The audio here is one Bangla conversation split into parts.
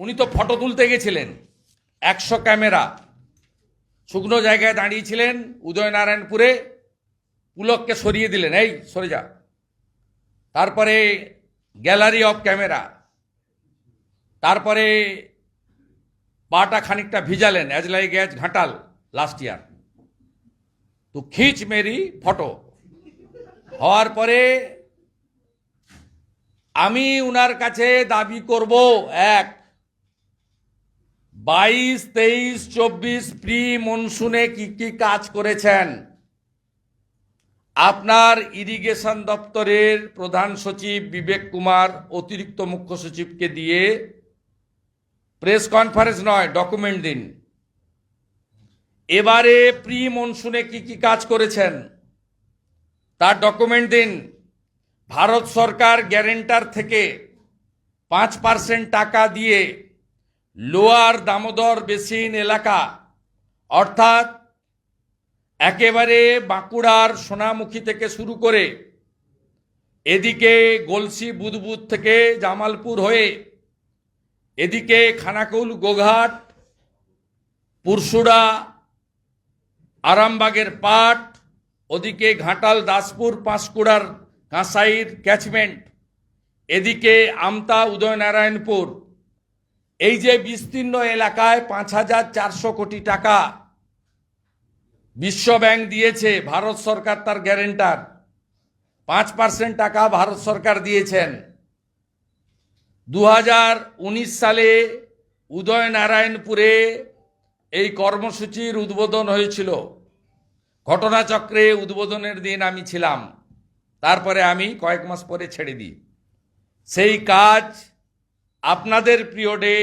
উনি তো ফটো তুলতে গেছিলেন। একশো ক্যামেরা। শুকনো জায়গায় দাঁড়িয়েছিলেন উদয়নারায়ণপুরে, পুলককে সরিয়ে দিলেন। এই, সরে যা। তারপরে গ্যালারি অফ ক্যামেরা। তারপরে পাটা খানিকটা ভিজালেন as like as Ghatal last year তো খিচ মেরি ফটো। হওয়ার পরে আমি উনার কাছে দাবি করব, এক বাইশ, তেইশ, চব্বিশ, প্রি মনসুনে কি কি কাজ করেছেন? আপনার ইরিগেশন দপ্তরের প্রধান সচিব বিবেক কুমার, অতিরিক্ত মুখ্য সচিবকে দিয়ে প্রেস কনফারেন্স নয়, ডকুমেন্ট দিন। এবারে প্রি মনসুনে কি কি কাজ করেছেন? তার ডকুমেন্ট দিন। ভারত সরকার গ্যারেন্টার থেকে পাঁচ পার্সেন্ট টাকা দিয়ে লোয়ার দামোদর বেসিন এলাকা। অর্থাৎ একেবারে বাঁকুড়ার সোনামুখী থেকে শুরু করে এদিকে গলসি বুদবুদ থেকে জামালপুর হয়ে এদিকে খানাকুল, গোঘাট পুরসুড়া আরামবাগের পাট, ওদিকে ঘাটাল, দাসপুর, পাঁশকুড়ার কাঁসাইর ক্যাচমেন্ট, এদিকে আমতা, উদয়নারায়ণপুর এই যে বিস্তীর্ণ এলাকায় পাঁচ হাজার চারশো কোটি টাকা বিশ্ব ব্যাংক দিয়েছে, ভারত সরকার তার গ্যারেন্টার। পাঁচ পার্সেন্ট টাকা ভারত সরকার দিয়েছেন। দু হাজার উনিশ সালে উদয়নারায়ণপুরে এই কর্মসূচির উদ্বোধন হয়েছিল। ঘটনাচক্রে উদ্বোধনের দিন আমি ছিলাম। তারপরে আমি কয়েক মাস পরে ছেড়ে দিই। সেই কাজ আপনাদের পিরিয়ডে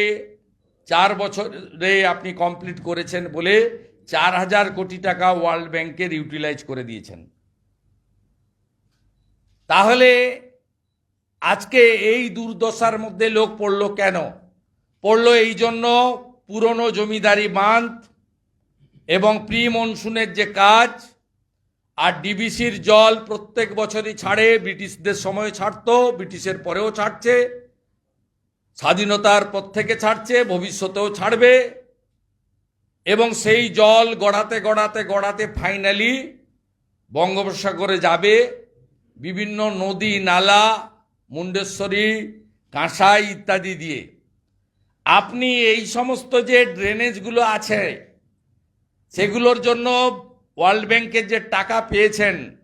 চার বছরে আপনি কমপ্লিট করেছেন বলে চার হাজার কোটি টাকা ওয়ার্ল্ড ব্যাংকের ইউটিলাইজ করে দিয়েছেন। তাহলে আজকে এই দুর্দশার মধ্যে লোক পড়ল কেন? পড়ল এই জন্য পুরনো জমিদারি বাঁধ এবং প্রি মনসুনের যে কাজ, আর ডিবিসির জল প্রত্যেক বছরই ছাড়ে, ব্রিটিশদের সময় ছাড়তো, ব্রিটিশের পরেও ছাড়ছে। স্বাধীনতার পর থেকে ছাড়ছে, ভবিষ্যতেও ছাড়বে। এবং সেই জল গড়াতে গড়াতে গড়াতে ফাইনালি বঙ্গোপসাগরে যাবে। বিভিন্ন নদী, নালা, মুন্ডেশ্বরী, কাঁসাই ইত্যাদি দিয়ে। আপনি এই সমস্ত যে ড্রেনেজগুলো আছে, সেগুলোর জন্য ওয়ার্ল্ড ব্যাংকের যে টাকা পেয়েছেন,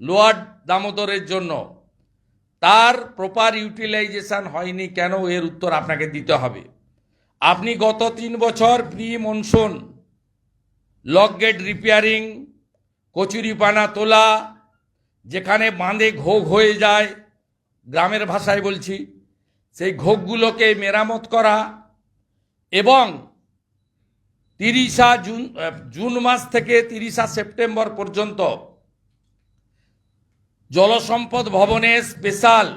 লোয়ার দামোদরের জন্য তার প্রপার ইউটিলাইজেশন হয়নি কেন? এর উত্তর আপনাকে দিতে হবে। আপনি গত তিন বছর pre monsoon, lock gate repairing কচুরিপানা তোলা, যেখানে বাঁধে ঘোগ হয়ে যায়, গ্রামের ভাষায় বলছি, সেই ঘোগগুলোকে মেরামত করা এবং তিরিশা জুন জুন মাস থেকে তিরিশা সেপ্টেম্বর পর্যন্ত জলসম্পদ ভবনে স্পেশাল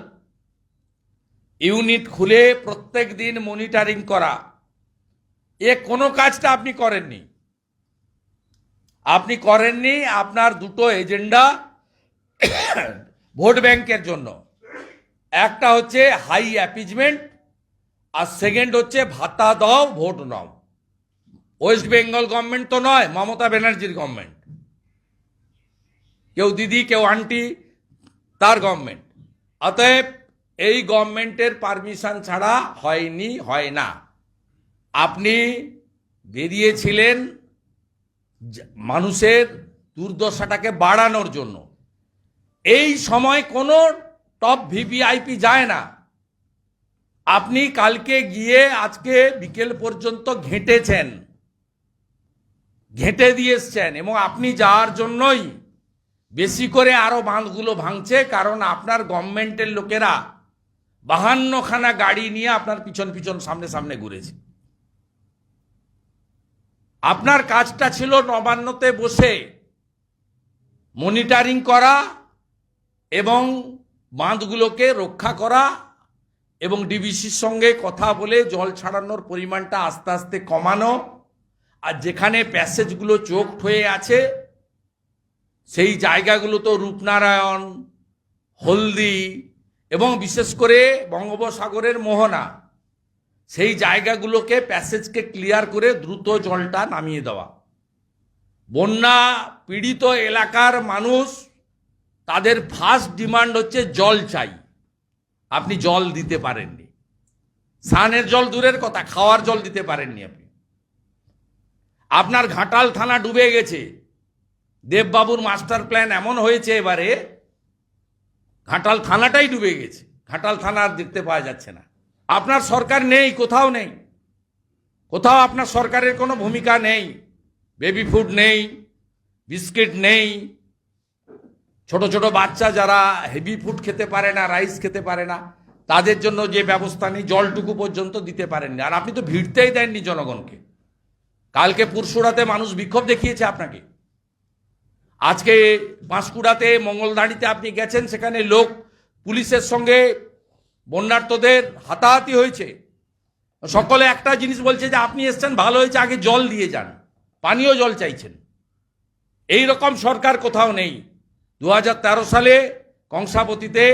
ইউনিট খুলে প্রত্যেক দিন মনিটারিং করা। এ কোনো কাজটা আপনি করেননি। আপনি করেননি আপনার দুটো এজেন্ডা ভোট ব্যাংকের জন্য। একটা হচ্ছে হাই অ্যাপিজমেন্ট, আর সেকেন্ড হচ্ছে ভাতা দাও, ভোট নাও। ওয়েস্ট বেঙ্গল গভর্নমেন্ট তো নয়, মমতা ব্যানার্জির গভর্নমেন্ট। কেউ দিদি, কেউ আন্টি তার গভর্নমেন্ট অতএব এই গভর্নমেন্টের পারমিশন ছাড়া হয়নি, হয় না। আপনি বেরিয়েছিলেন মানুষের দুর্দশাটাকে বাড়ানোর জন্য। এই সময় কোনো টপ ভিভিআইপি যায় না। আপনি কালকে গিয়ে আজকে বিকেল পর্যন্ত ঘেঁটেছেন। ঘেঁটে দিয়ে এসছেন এবং আপনি যাওয়ার জন্যই বেশি করে আরও বাঁধগুলো ভাঙছে, কারণ আপনার গভর্নমেন্টের লোকেরা বাহান্নখানা গাড়ি নিয়ে আপনার পিছন পিছন সামনে সামনে ঘুরেছে। আপনার কাজটা ছিল নবান্নতে বসে মনিটারিং করা এবং বাঁধগুলোকে রক্ষা করা এবং ডিবিসির সঙ্গে কথা বলে জল ছাড়ানোর পরিমাণটা আস্তে আস্তে কমানো, আর যেখানে প্যাসেজগুলো চোখ হয়ে আছে সেই জায়গাগুলো তো রূপনারায়ণ, হলদি এবং বিশেষ করে বঙ্গোপসাগরের মোহনা, সেই জায়গাগুলোকে প্যাসেজকে ক্লিয়ার করে দ্রুত জলটা নামিয়ে দেওয়া। বন্যা পীড়িত এলাকার মানুষ, তাদের ফার্স্ট ডিমান্ড হচ্ছে জল চাই। আপনি জল দিতে পারেননি। স্নানের জল দূরের কথা, খাওয়ার জল দিতে পারেননি আপনি। আপনার ঘাটাল থানা ডুবে গেছে। দেববাবুর মাস্টার প্ল্যান এমন হয়েছে এবারে ঘাটাল থানাটাই ডুবে গেছে। ঘাটাল থানা আর দেখতে পাওয়া যাচ্ছে না। আপনার সরকার নেই, কোথাও নেই। কোথাও আপনার সরকারের কোনো ভূমিকা নেই। বেবি ফুড নেই, বিস্কিট নেই। ছোট ছোট বাচ্চা যারা হেভি ফুড খেতে পারে না, রাইস খেতে পারে না, তাদের জন্য যে ব্যবস্থা নেই, জলটুকু পর্যন্ত দিতে পারেননি। আর আপনি তো ভিড়তেই দেননি জনগণকে। কালকে পুরসুরাতে মানুষ বিক্ষোভ দেখিয়েছে আপনাকে। আজকে বাঁশকুড়াতে মঙ্গলদাড়িতে আপনি গেছেন, সেখানে লোক পুলিশের সঙ্গে বন্যার্থদের হাতাহাতি হয়েছে। সকলে একটা জিনিস বলছে যে, আপনি এসছেন, ভালো হয়েছে, আগে জল দিয়ে যান, পানীয় জল চাইছেন। এই রকম সরকার কোথাও নেই। দু হাজার তেরো সালে কংসাবতীতে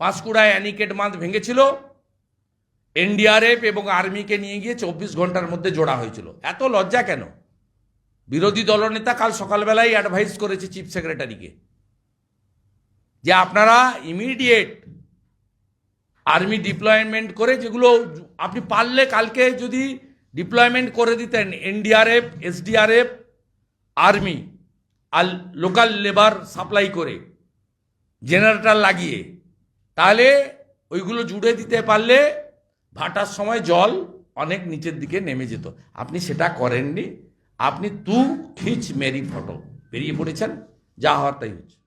পাঁশকুড়ায় অ্যানিকেট বাঁধ ভেঙেছিল। এনডিআরএফ এবং আর্মিকে নিয়ে গিয়ে চব্বিশ ঘণ্টার মধ্যে জোড়া হয়েছিল। এত লজ্জা কেন? বিরোধী দলনেতা কাল সকালবেলায় অ্যাডভাইস করেছে চিফ সেক্রেটারিকে যে আপনারা ইমিডিয়েট আর্মি ডিপ্লয়মেন্ট করে যেগুলো আপনি পারলে কালকে যদি ডিপ্লয়মেন্ট করে দিতেন এনডিআরএফ এসডিআরএফ আর্মি আর লোকাল লেবার সাপ্লাই করে জেনারেটর লাগিয়ে, তাহলে ওইগুলো জুড়ে দিতে পারলে ভাটার সময় জল অনেক নিচের দিকে নেমে যেত। আপনি সেটা করেননি। আপনি তু খিচ মেরি ফটো। বেরিয়ে পড়েছেন যা হওয়ার তাই হচ্ছে।